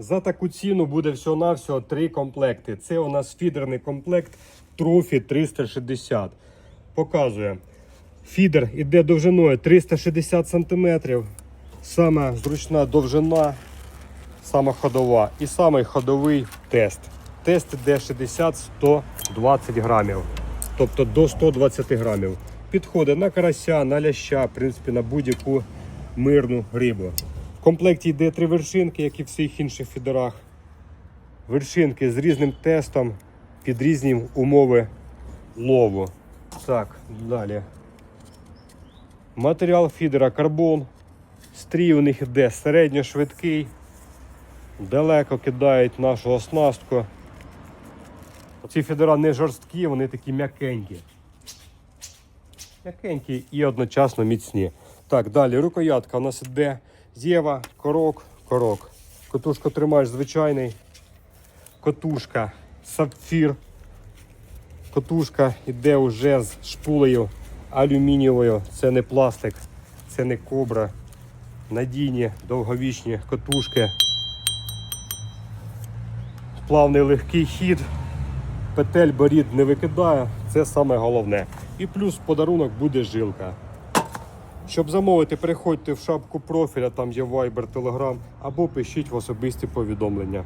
За таку ціну буде всього-навсього три комплекти. Це у нас фідерний комплект Trophy 360. Показує. Фідер іде довжиною 360 см. Саме зручна довжина, саме ходова. І самий ходовий тест. Тест іде 60-120 грамів. Тобто до 120 грамів. Підходить на карася, на ляща, в принципі, на будь-яку мирну рибу. В комплекті йде три вершинки, як і в всіх інших фідерах. Вершинки з різним тестом під різні умови лову. Так, далі. Матеріал фідера карбон. Стрій у них іде середньошвидкий. Далеко кидають нашу оснастку. Ці фідера не жорсткі, вони такі м'якенькі. М'якенькі і одночасно міцні. Так, далі рукоятка у нас іде зєва, корок, корок. Котушку тримаєш звичайний. Котушка сапфір. Котушка йде вже з шпулею алюмінієвою. Це не пластик, це не кобра. Надійні довговічні котушки. Плавний легкий хід. Петель борід не викидає, це саме головне. І плюс подарунок буде жилка. Щоб замовити, переходьте в шапку профіля, там є Viber, Telegram, або пишіть в особисті повідомлення.